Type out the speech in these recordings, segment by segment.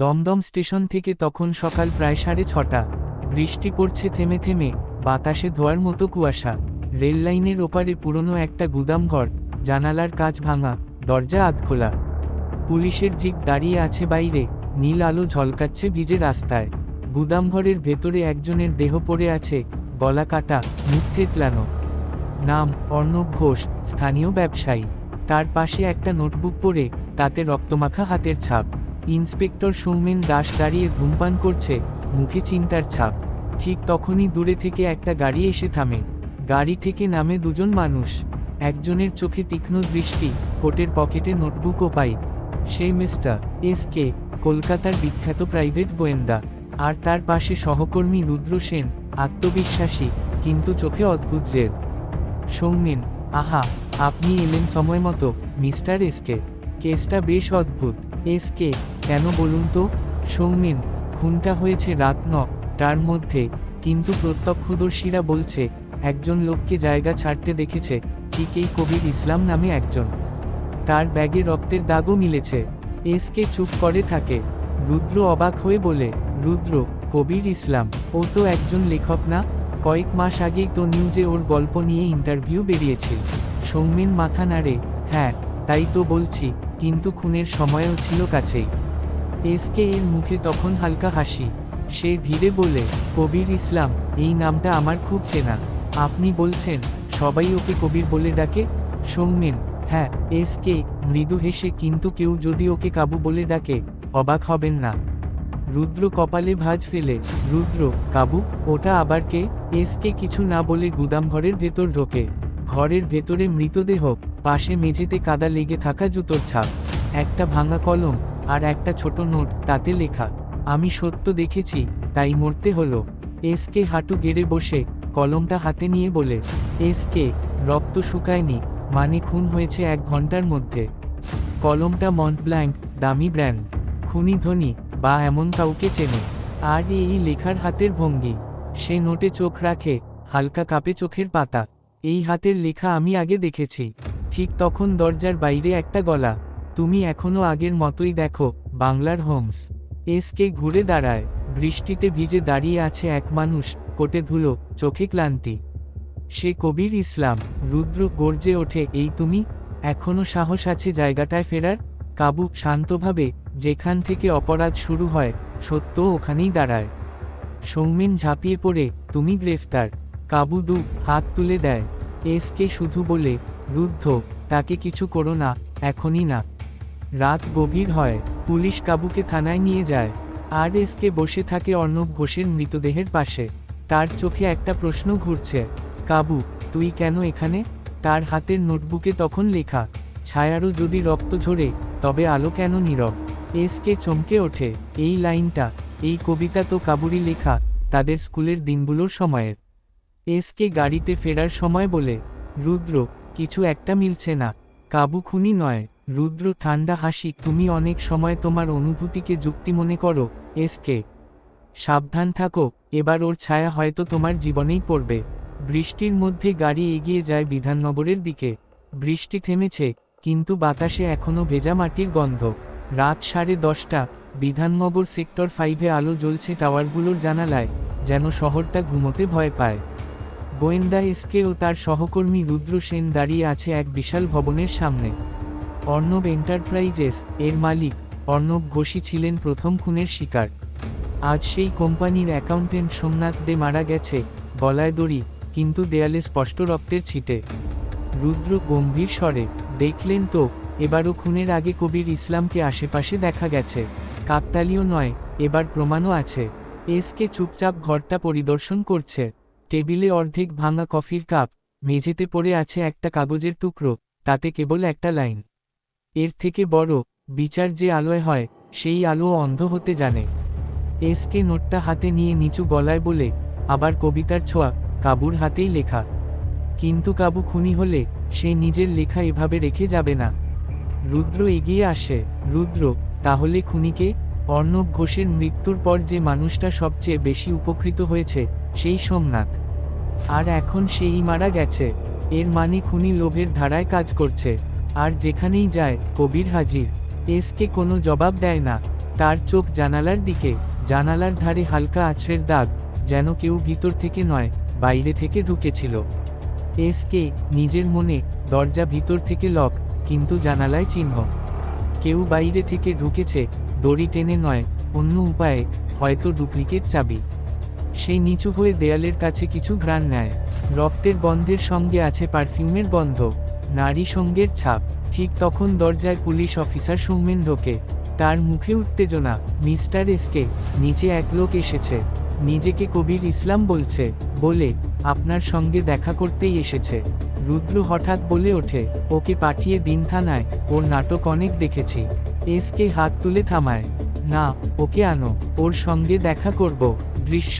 Dumdum station থেকে তখন সকাল প্রায় সাড়ে ছটা। বৃষ্টি পড়ছে থেমে থেমে, বাতাসে ধোয়ার মতো কুয়াশা। রেল লাইনের ওপারে পুরনো একটা গুদামঘর জানালার কাচ ভাঙা, দরজা আধখোলা পুলিশের জিপ দাঁড়িয়ে আছে বাইরে, নীল আলো ঝলকাচ্ছে ভিজে রাস্তায়। গুদামঘরের ভেতরে একজনের দেহ পড়ে আছে, গলা কাটা, মুখ থেতলানো। নাম, অর্ণব ঘোষ, স্থানীয় ব্যবসায়ী। তার পাশে একটা নোটবুক পড়ে, তাতে রক্তমাখা হাতের ছাপ। ইন্সপেক্টর সৌমেন দাস দাঁড়িয়ে ধূমপান করছে, মুখে চিন্তার ছাপ। ঠিক তখনই দূরে থেকে একটা গাড়ি এসে থামে। গাড়ি থেকে নামে দুজন মানুষ। একজনের চোখে তীক্ষ্ণ দৃষ্টি, কোটের পকেটে নোটবুকও পাই। সে মিস্টার এস কে, কলকাতার বিখ্যাত প্রাইভেট গোয়েন্দা। আর তার পাশে সহকর্মী রুদ্র সেন, আত্মবিশ্বাসী, কিন্তু চোখে অদ্ভুত জেদ। সৌমেন, আহা, আপনি এলেন সময় মতো, মিস্টার এসকে কেসটা বেশ অদ্ভুত। এসকে, কেন বলুন তো? সৌমিন, খুনটা হয়েছে রাত নটার মধ্যে, কিন্তু প্রত্যক্ষদর্শীরা বলছে, একজন লোককে জায়গা ছাড়তে দেখেছে, ঠিক এই কবির ইসলাম নামে একজন। তার ব্যাগে রক্তের দাগও মিলেছে। এসকে চুপ করে থাকে। রুদ্র অবাক হয়ে বলে, রুদ্র, কবির ইসলাম, ও তো একজন লেখক না? কয়েক মাস আগেই তো নিউজে ওর গল্প নিয়ে ইন্টারভিউ বেরিয়েছিল সৌমেন মাথা নাড়ে হ্যাঁ তাই তো বলছি। কিন্তু খুনের সময়ও ছিল কাছেই। এসকে এর মুখে তখন হালকা হাসি। সে ধীরে বলে কবির ইসলাম, এই নামটা আমার খুব চেনা। আপনি বলছেন, সবাই ওকে কবির বলে ডাকে? সৌমেন হ্যাঁ এসকে মৃদু হেসে কিন্তু কেউ যদি ওকে কাবু বলে ডাকে, অবাক হবেন না। রুদ্র কপালে ভাঁজ ফেলে, রুদ্র, কাবু, ওটা আবার কে? এসকে কিছু না বলে গুদামঘরের ভেতর ঢোকে। ঘরের ভেতরে মৃতদেহ পাশে মেঝেতে কাদা লেগে থাকা জুতোর ছাপ, একটা ভাঙা কলম আর একটা ছোট নোট, তাতে লেখা, আমি সত্য দেখেছি, তাই মরতে হলো। এসকে হাঁটু গেড়ে বসে কলমটা হাতে নিয়ে বলে এসকে রক্ত শুকায়নি মানে খুন হয়েছে এক ঘণ্টার মধ্যে। কলমটা মন্ট ব্ল্যাঙ্ক, দামি ব্র্যান্ড, খুনি ধনী বা এমন কাউকে চেনে। আর এই লেখার হাতের ভঙ্গি, সে নোটে চোখ রাখে, হালকা কাপে চোখের পাতা, এই হাতের লেখা আমি আগে দেখেছি। ঠিক তখন দরজার বাইরে একটা গলা, তুমি এখনও আগের মতোই দেখো, বাংলার হোমস। এসকে ঘুরে দাঁড়ায়, বৃষ্টিতে ভিজে দাঁড়িয়ে আছে এক মানুষ, কোটে ধুলো, চোখে ক্লান্তি। সে কবির ইসলাম, রুদ্র গর্জে ওঠে, এই তুমি? এখনও সাহস আছে জায়গাটায় ফেরার? কাবু শান্তভাবে, যেখান থেকে অপরাধ শুরু হয়, সত্য ওখানেই দাঁড়ায়। সৌমেন ঝাঁপিয়ে পড়ে, তুমি গ্রেফতার। কাবু দু, হাত তুলে দেয়। এসকে শুধু বলে রুদ্ধ, তাকে কিছু করো না, এখনই না। রাত গভীর হয়, পুলিশ কাবুকে থানায় নিয়ে যায়। আর এসকে বসে থাকে অর্ণব ঘোষের মৃতদেহের পাশে। তার চোখে একটা প্রশ্ন ঘুরছে, কাবু, তুই কেন এখানে? তার হাতের নোটবুকে তখন লেখা, ছায়ারও যদি রক্ত ঝরে, তবে আলো কেন নীরব? এসকে চমকে ওঠে, এই লাইনটা, এই কবিতা তো কাবুরি লেখা, তাদের স্কুলের দিনগুলোর সময়ের। এসকে গাড়িতে ফেরার সময় বলে, রুদ্র কিছু একটা মিলছে না। কাবু খুনি নয়, রুদ্র ঠান্ডা হাসি, তুমি অনেক সময় তোমার অনুভূতিকে যুক্তি মনে করো এসকে সাবধান থাকো, এবার ওর ছায়া হয়তো তোমার জীবনেই পড়বে। বৃষ্টির মধ্যে গাড়ি এগিয়ে যায় বিধাননগরের দিকে। বৃষ্টি থেমেছে, কিন্তু বাতাসে এখনও ভেজা মাটির গন্ধ। রাত সাড়ে দশটা, বিধাননগর সেক্টর ফাইভে আলো জ্বলছে টাওয়ারগুলোর জানালায়, যেন শহরটা ঘুমোতে ভয় পায়। গোয়েন্দা এসকে ও তার সহকর্মী রুদ্র সেন দাঁড়িয়ে আছে এক বিশাল ভবনের সামনে। অর্ণব এন্টারপ্রাইজেস এর মালিক, অর্ণব ঘোষী ছিলেন প্রথম খুনের শিকার। আজ সেই কোম্পানির অ্যাকাউন্টেন্ট সোমনাথ দে মারা গেছে, গলায় দড়ি, কিন্তু দেয়ালে স্পষ্ট রক্তের ছিটে। রুদ্র গম্ভীর স্বরে, দেখলেন তো, এবারও খুনের আগে কবির ইসলামকে আশেপাশে দেখা গেছে। কাকতালীয় নয়, এবার প্রমাণও আছে। এসকে চুপচাপ ঘরটা পরিদর্শন করছে। টেবিলে অর্ধেক ভাঙা কফির কাপ, মেঝেতে পড়ে আছে একটা কাগজের টুকরো, তাতে কেবল একটা লাইন। এর থেকে বড়, বিচার যে আলোয় হয়, সেই আলো অন্ধ হতে জানে। এসকে নোটটা হাতে নিয়ে নিচু গলায় বলে, আবার কবিতার ছোঁয়া, কাবুর হাতেই লেখা। কিন্তু কাবু খুনি হলে, সে নিজের লেখা এভাবে রেখে যাবে না। রুদ্র এগিয়ে আসে, রুদ্র, তাহলে খুনিকে? অর্ণব ঘোষের মৃত্যুর পর যে মানুষটা সবচেয়ে বেশি উপকৃত হয়েছে সেই সোমনাথ। আর এখন সেই মারা গেছে। এর মানে খুনি লোভের ধারায় কাজ করছে। আর যেখানেই যায়, কবির হাজির। এসকে কোনো জবাব দেয় না। তার চোখ জানালার দিকে, জানালার ধারে হালকা আছড়ের দাগ, যেন কেউ ভিতর থেকে নয়, বাইরে থেকে ঢুকেছিল। এসকে নিজের মনে দরজা ভিতর থেকে লক, কিন্তু জানালায় চিহ্ন। কেউ বাইরে থেকে ঢুকেছে, দড়ি টেনে নয়, অন্য উপায়ে হয়তো ডুপ্লিকেট চাবি। সে নিচু হয়ে দেয়ালের কাছে কিছু ঘ্রাণ নেয়। রক্তের গন্ধের সঙ্গে আছে পারফিউমের গন্ধ। নারী সঙ্গের ছাপ। ঠিক তখন দরজায় পুলিশ অফিসার সৌমেন ঢোকে তার মুখে উত্তেজনা। মিস্টার এসকে, নিচে এক লোক এসেছে। নিজেকে কবির ইসলাম বলছে। বলে, আপনার সঙ্গে দেখা করতেই এসেছে। রুদ্র হঠাৎ বলে ওঠে, ওকে পাঠিয়ে দিন থানায়। ওর নাটক অনেক দেখেছি। এসকে হাত তুলে থামায়, না, ওকে আনো। ওর সঙ্গে দেখা করব। দৃশ্য,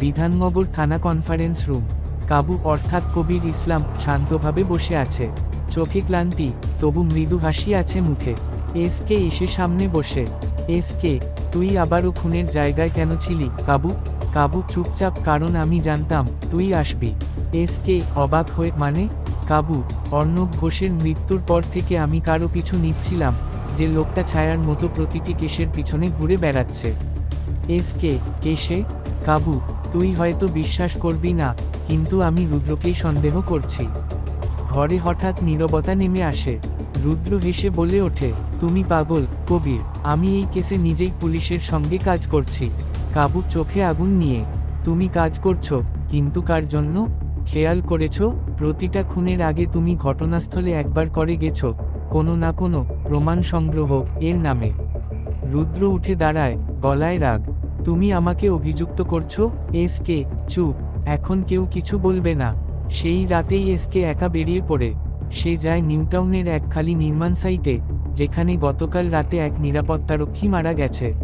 বিধাননগর থানা কনফারেন্স রুম কাবু অর্থাৎ কবির ইসলাম শান্তভাবে বসে আছে, চোখে ক্লান্তি, তবু মৃদু হাসি আছে মুখে, এস কে এসে সামনে বসে, এস কে, তুই আবারও খুনের জায়গায় কেন ছিলি, কাবু? কাবু চুপচাপ, কারণ আমি জানতাম, তুই আসবি, এস কে অবাক হয়ে মানে? কাবু, অর্ণব ঘোষের মৃত্যুর পর থেকে আমি কারও পিছু নিচ্ছিলাম, যে লোকটা ছায়ার মতো প্রতিটি কেশের পিছনে ঘুরে বেড়াচ্ছে, এস কে কেশে কাবু, তুই হয়তো বিশ্বাস করবি না, কিন্তু আমি রুদ্রকেই সন্দেহ করছি। ঘরে হঠাৎ নীরবতা নেমে আসে। রুদ্র হেসে বলে ওঠে, তুমি পাগল, কবির, আমি এই কেসে নিজেই পুলিশের সঙ্গে কাজ করছি কাবু চোখে আগুন নিয়ে, তুমি কাজ করছ, কিন্তু কার জন্য? খেয়াল করেছ, প্রতিটা খুনের আগে তুমি ঘটনাস্থলে একবার করে গেছো, কোনো না কোনো প্রমাণ সংগ্রহ এর নামে। রুদ্র উঠে দাঁড়ায়, গলায় রাগ। তুমি আমাকে অভিযুক্ত করছ এস কে চুপ এখন কেউ কিছু বলবে না। সেই রাতেই এসকে একা বেরিয়ে পড়ে। সে যায় নিউটাউনের এক খালি নির্মাণ সাইটে, যেখানে গতকাল রাতে এক নিরাপত্তারক্ষী মারা গেছে।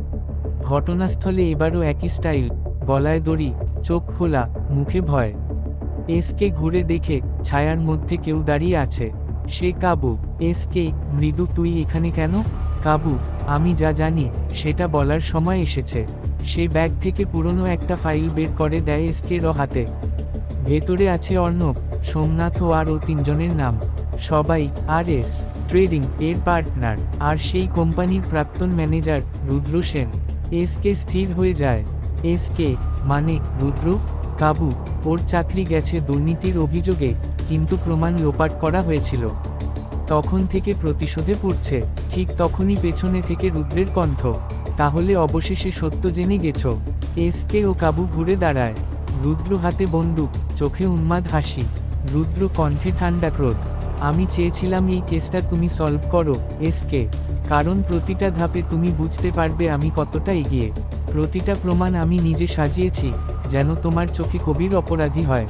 ঘটনাস্থলে এবারও একই স্টাইল, গলায় দড়ি, চোখ খোলা, মুখে ভয়। এসকে ঘুরে দেখে ছায়ার মধ্যে কেউ দাঁড়িয়ে আছে। সে, কাবু, এসকে, মৃদু, তুই এখানে কেন? কাবু, আমি যা জানি, সেটা বলার সময় এসেছে। সে ব্যাগ থেকে পুরনো একটা ফাইল বের করে দেয় এসকে র হাতে। ভেতরে আছে অর্ণব, সোমনাথ ও আরও তিনজনের নাম। সবাই আর এস ট্রেডিং এর পার্টনার, আর সেই কোম্পানির প্রাক্তন ম্যানেজার রুদ্র সেন। এসকে স্থির হয়ে যায়। এসকে মানে রুদ্র? কাবু, ওর চাকরি গেছে দুর্নীতির অভিযোগে, কিন্তু প্রমাণ লোপাট করা হয়েছিল। তখন থেকে প্রতিশোধে পড়ছে, ঠিক তখনই পেছনে থেকে রুদ্রের কণ্ঠ। তাহলে অবশেষে সত্য জেনে গেছ। এসকে ও কাবু ঘুরে দাঁড়ায়। রুদ্র হাতে বন্দুক, চোখে উন্মাদ হাসি। রুদ্র কণ্ঠে ঠান্ডা ক্রোধ। আমি চেয়েছিলাম এই কেসটা তুমি সলভ করো এসকে কারণ প্রতিটা ধাপে তুমি বুঝতে পারবে আমি কতটা এগিয়ে। প্রতিটা প্রমাণ আমি নিজে সাজিয়েছি, যেন তোমার চোখে কবির অপরাধী হয়।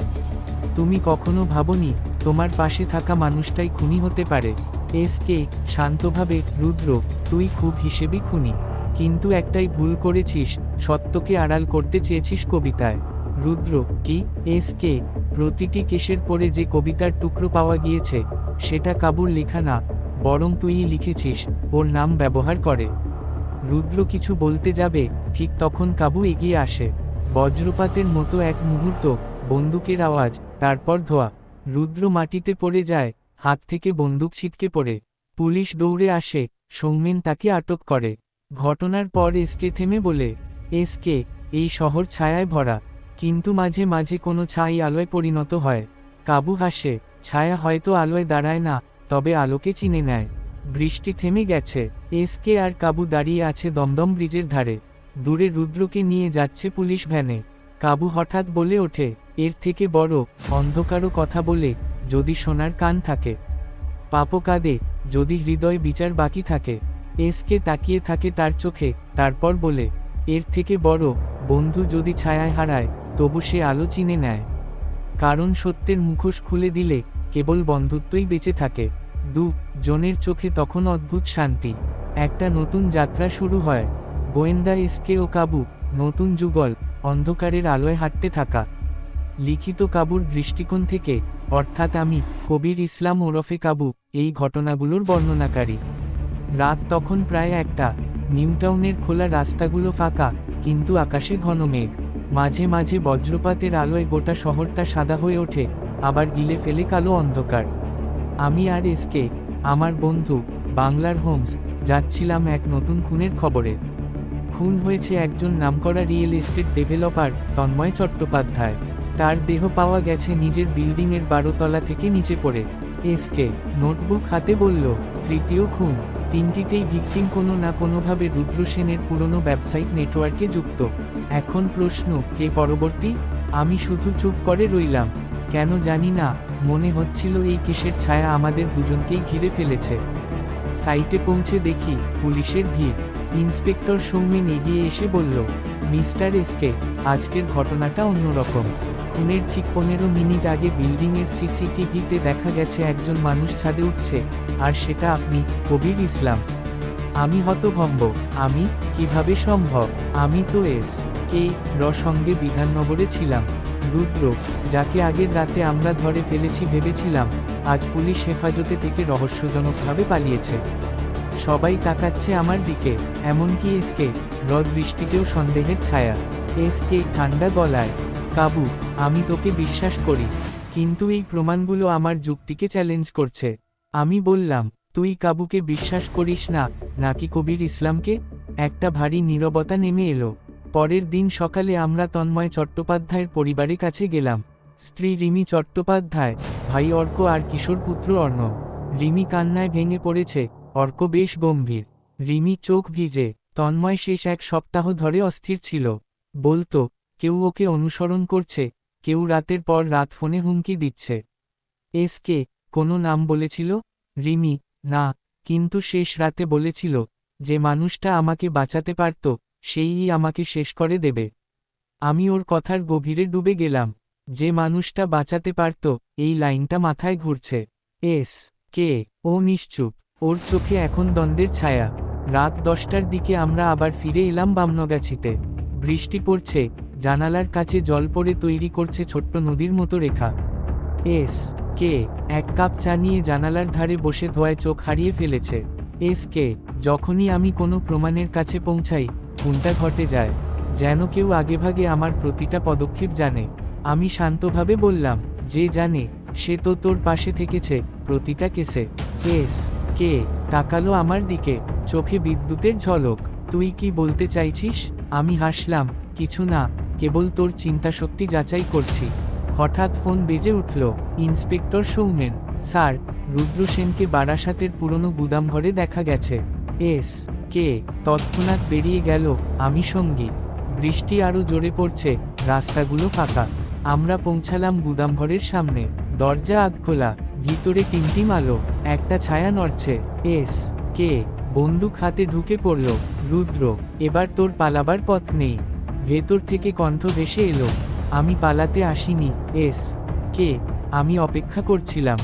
তুমি কখনো ভাবনি, তোমার পাশে থাকা মানুষটাই খুনি হতে পারে। এসকে শান্তভাবে, রুদ্র, তুই খুব হিসেবে খুনি। কিন্তু একটাই ভুল করেছিস, সত্যকে আড়াল করতে চেয়েছিস কবিতায়। রুদ্র, কি? S K? প্রতিটি কেসের পরে যে কবিতার টুকরো পাওয়া গিয়েছে, সেটা কাবুর লেখা না, বরং তুইই লিখেছিস, ওর নাম ব্যবহার করে। রুদ্র কিছু বলতে যাবে, ঠিক তখন কাবু এগিয়ে আসে। বজ্রপাতের মতো এক মুহূর্ত, বন্দুকের আওয়াজ, তারপর ধোয়া। রুদ্র মাটিতে পড়ে যায়, হাত থেকে বন্দুক ছিটকে পড়ে। পুলিশ দৌড়ে আসে, সৌমেন তাকে আটক করে। ঘটনার পর এসকে থেমে বলে, এসকে, এই শহর ছায়ায় ভরা। কিন্তু মাঝে মাঝে কোনো ছাই আলোয় পরিণত হয়। কাবু হাসে, ছায়া হয়তো আলোয় দাঁড়ায় না, তবে আলোকে চিনে নেয়। বৃষ্টি থেমে গেছে। এসকে আর কাবু দাঁড়িয়ে আছে দমদম ব্রিজের ধারে। দূরে রুদ্রকে নিয়ে যাচ্ছে পুলিশ ভ্যানে। কাবু হঠাৎ বলে ওঠে, এর থেকে বড়, অন্ধকারও কথা বলে, যদি সোনার কান থাকে। পাপও কাঁদে, যদি হৃদয় বিচার বাকি থাকে। এসকে তাকিয়ে থাকে তার চোখে, তারপর বলে, এর থেকে বড়, বন্ধু যদি ছায়ায় হারায়, তবু সে আলো চিনে নেয়। কারণ সত্যের মুখোশ খুলে দিলে, কেবল বন্ধুত্বই বেঁচে থাকে। দু, জনের চোখে তখন অদ্ভুত শান্তি। একটা নতুন যাত্রা শুরু হয়। গোয়েন্দা এসকে ও কাবু, নতুন যুগল, অন্ধকারের আলোয় হাঁটতে থাকা। লিখিত কাবুর দৃষ্টিকোণ থেকে, অর্থাৎ আমি, কবির ইসলাম ওরফে কাবু, এই ঘটনাগুলোর বর্ণনাকারী। রাত তখন প্রায় একটা। নিউটাউনের খোলা রাস্তাগুলো ফাঁকা, কিন্তু আকাশে ঘন মেঘ। মাঝে মাঝে বজ্রপাতের আলোয় গোটা শহরটা সাদা হয়ে ওঠে, আবার গিলে ফেলে কালো অন্ধকার। আমি আর এসকে, আমার বন্ধু, বাংলার হোমস, যাচ্ছিলাম এক নতুন খুনের খবরে। খুন হয়েছে একজন নামকরা real estate developer, Tanmoy Chattopadhyay. তার দেহ পাওয়া গেছে নিজের বিল্ডিংয়ের বারোতলা থেকে নিচে পড়ে। এসকে, নোটবুক হাতে বলল, তৃতীয় খুন। তিনটিতেই ভিকটিম কোনো না কোনোভাবে রুদ্র সেনের পুরনো ব্যবসায়িক নেটওয়ার্কে যুক্ত। এখন প্রশ্ন, কে পরবর্তী? আমি শুধু চুপ করে রইলাম। কেন জানি না, মনে হচ্ছিল এই কেসের ছায়া আমাদের দুজনকেই ঘিরে ফেলেছে। সাইটে পৌঁছে দেখি, পুলিশের ভিড়। ইন্সপেক্টর সৌমেন এগিয়ে এসে বলল মিস্টার এসকে, আজকের ঘটনাটা অন্যরকম। খুনের ঠিক পনেরো মিনিট আগে বিল্ডিংয়ের সিসিটিভিতে দেখা গেছে একজন মানুষ ছাদে উঠছে, আর সেটা আপনি, কবির ইসলাম। আমি হতভম্ব, আমি, কীভাবে সম্ভব? আমি তো এস, কে, র সঙ্গে বিধাননগরে ছিলাম। রুদ্র, যাকে আগের রাতে আমরা ধরে ফেলেছি ভেবেছিলাম, আজ পুলিশ হেফাজতে থেকে রহস্যজনকভাবে পালিয়েছে। সবাই তাকাচ্ছে আমার দিকে, এমনকি এসকে র বৃষ্টিতেও সন্দেহের ছায়া। এসকে ঠান্ডা গলায়, কাবু, আমি তোকে বিশ্বাস করি, কিন্তু এই প্রমাণগুলো আমার যুক্তিকে চ্যালেঞ্জ করছে। আমি বললাম, তুই কাবুকে বিশ্বাস করিস না, নাকি কবির ইসলামকে? একটা ভারী নীরবতা নেমে এলো। পরের দিন সকালে আমরা তন্ময় চট্টোপাধ্যায়ের পরিবারের কাছে গেলাম। স্ত্রী রিমি চট্টোপাধ্যায়, ভাই অর্ক আর কিশোর পুত্র অর্ণব। রিমি কান্নায় ভেঙে পড়েছে অর্ক বেশ গম্ভীর। রিমি চোখ ভিজে তন্ময় শেষ এক সপ্তাহ ধরে অস্থির ছিল। বলতো, কেউ ওকে অনুসরণ করছে, কেউ রাতের পর রাত ফোনে হুমকি দিচ্ছে। এসকে কোনো নাম বলেছিল? রিমি, না, কিন্তু শেষ রাতে বলেছিল যে মানুষটা আমাকে বাঁচাতে পারত, সেইই আমাকে শেষ করে দেবে। আমি ওর কথার গভীরে ডুবে গেলাম, যে মানুষটা বাঁচাতে পারত, এই লাইনটা মাথায় ঘুরছে। এস কে, ও নিশ্চুপ। ওর চোখে এখন দ্বন্দ্বের ছায়া। রাত দশটার দিকে আমরা আবার ফিরে এলাম বামনগাছিতে। বৃষ্টি পড়ছে, জানালার কাছে জল পড়ে তৈরি করছে ছোট্ট নদীর মতো রেখা। এস, কে, এক কাপ চা নিয়ে জানালার ধারে বসে ধোয়ায় চোখ হারিয়ে ফেলেছে। এস, কে, যখনই আমি কোনো প্রমাণের কাছে পৌঁছাই, কোনটা ঘটে যায়, যেন কেউ আগেভাগে আমার প্রতিটা পদক্ষেপ জানে। আমি শান্তভাবে বললাম, যে জানে, সে তো তোর পাশে থেকেছে, প্রতিটা কেসে। S K? তাকালো আমার দিকে, চোখে বিদ্যুতের ঝলক। তুই কি বলতে চাইছিস? আমি হাসলাম, কিছু না, কেবল তোর চিন্তাশক্তি যাচাই করছি। হঠাৎ ফোন বেজে উঠল, ইন্সপেক্টর সৌমেন স্যার, রুদ্র সেনকে বারাসাতের পুরনো গুদামঘরে দেখা গেছে। এস, কে, তৎক্ষণাৎ বেরিয়ে গেল, আমি সঙ্গী। বৃষ্টি আরও জোরে পড়ছে, রাস্তাগুলো ফাঁকা। আমরা পৌঁছালাম গুদামঘরের সামনে, দরজা আধ খোলা ভিতরে টিমটিম আলো একটা ছায়া নড়ছে। এস, কে, বন্দুক হাতে ঢুকে পড়ল। রুদ্র, এবার তোর পালাবার পথ নেই। ভেতর থেকে কণ্ঠ ভেসে এলো। আমি পালাতে আসিনি। এস, কে, আমি অপেক্ষা করছিলাম।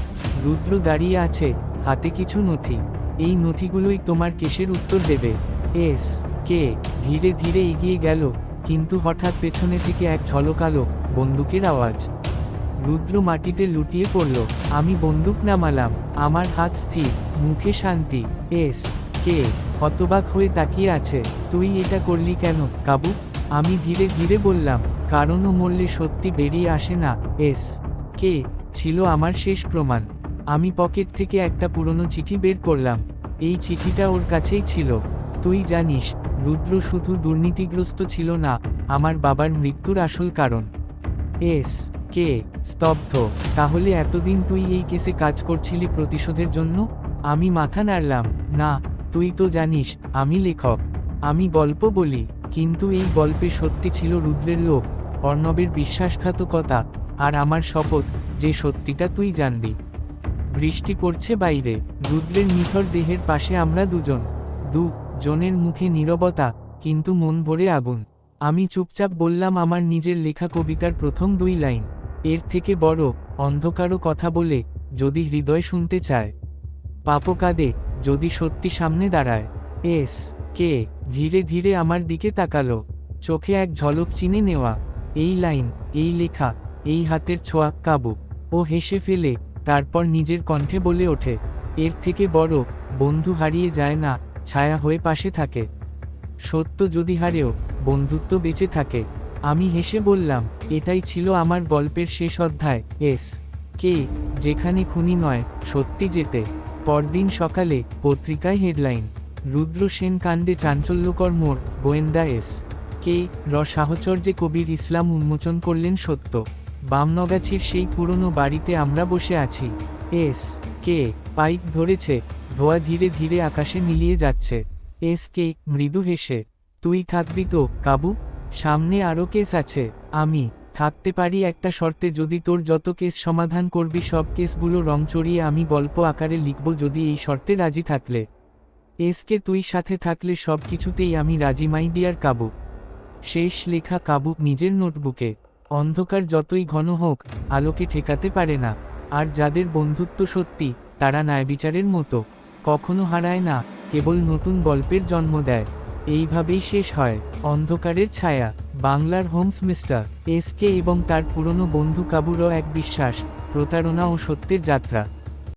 রুদ্র দাঁড়িয়ে আছে, হাতে কিছু নথি। এই নথিগুলোই তোমার কেসের উত্তর দেবে। এস, কে, ধীরে ধীরে এগিয়ে গেল, কিন্তু হঠাৎ পেছনে থেকে এক ঝলকালো বন্দুকের আওয়াজ। রুদ্র মাটিতে লুটিয়ে পড়ল। আমি বন্দুক নামালাম। আমার হাত স্থির। মুখে শান্তি। এস, কে, হতবাক হয়ে তাকিয়ে আছে। তুই এটা করলি কেন, কাবু? আমি ধীরে ধীরে বললাম, কারণও মরলে সত্যি বেরিয়ে আসে না। এস, কে, ছিল আমার শেষ প্রমাণ। আমি পকেট থেকে একটা পুরনো চিঠি বের করলাম। এই চিঠিটা ওর কাছেই ছিল। তুই জানিস, রুদ্র শুধু দুর্নীতিগ্রস্ত ছিল না, আমার বাবার মৃত্যুর আসল কারণ। S K? স্তব্ধ। তাহলে এতদিন তুই এই কেসে কাজ করছিলি প্রতিশোধের জন্য? আমি মাথা নাড়লাম। না, তুই তো জানিস, আমি লেখক। আমি গল্প বলি, কিন্তু এই গল্পে সত্যি ছিল রুদ্রের লোক অর্ণবের বিশ্বাসঘাতকতা, আর আমার শপথ, যে সত্যিটা তুই জানবি। বৃষ্টি পড়ছে বাইরে। রুদ্রের নিথর দেহের পাশে আমরা দুজন। দু জনের মুখে নীরবতা, কিন্তু মন ভরে আগুন। আমি চুপচাপ বললাম আমার নিজের লেখা কবিতার প্রথম দুই লাইন। এর থেকে বড় অন্ধকারও কথা বলে যদি হৃদয় শুনতে চায়। পাপো কাঁদে যদি সত্যি সামনে দাঁড়ায়। এস, কে, ধীরে ধীরে আমার দিকে তাকালো। চোখে এক ঝলক চিনে নেওয়া। এই লাইন, এই লেখা, এই হাতের ছোঁয়া, কাবু। ও হেসে ফেলে, তারপর নিজের কণ্ঠে বলে ওঠে। এর থেকে বড় বন্ধু হারিয়ে যায় না, ছায়া হয়ে পাশে থাকে। সত্য যদি হারেও, বন্ধুত্ব বেঁচে থাকে। আমি হেসে বললাম, এটাই ছিল আমার গল্পের শেষ অধ্যায়, এস, কে, যেখানে খুনি নয়, সত্যি যেতে। পরদিন সকালে পত্রিকায় হেডলাইন, রুদ্র সেন কাণ্ডে চাঞ্চল্যকর মোড়, গোয়েন্দা এস, কে, র সাহচর্যে কবির ইসলাম উন্মোচন করলেন সত্য। বামনগাছির সেই পুরনো বাড়িতে আমরা বসে আছি। এস, কে পাইপ ধরেছে, ধোয়া ধীরে ধীরে আকাশে মিলিয়ে যাচ্ছে। এস, কে, মৃদু হেসে, তুই থাকবি তো, কাবু? সামনে আরও কেস আছে। আমি থাকতে পারি একটা শর্তে যদি তোর যত কেস সমাধান করবি সব কেসগুলো রং চড়িয়ে আমি গল্প আকারে লিখব যদি এই শর্তে রাজি থাকলে। এসকে তুই সাথে থাকলে সব কিছুতেই আমি রাজি মাই ডিয়ার কাবু। শেষ লেখা কাবু নিজের নোটবুকে। অন্ধকার যতই ঘন হোক, আলোকে ঠেকাতে পারে না। আর যাদের বন্ধুত্ব সত্যি, তারা ন্যায়বিচারের মতো। কখনো হারায় না, কেবল নতুন গল্পের জন্ম দেয়। এইভাবেই শেষ হয়। অন্ধকারের ছায়া। বাংলার হোমস মিস্টার এসকে এবং তার পুরনো বন্ধু কাবুরও এক বিশ্বাস, প্রতারণা ও সত্যের যাত্রা।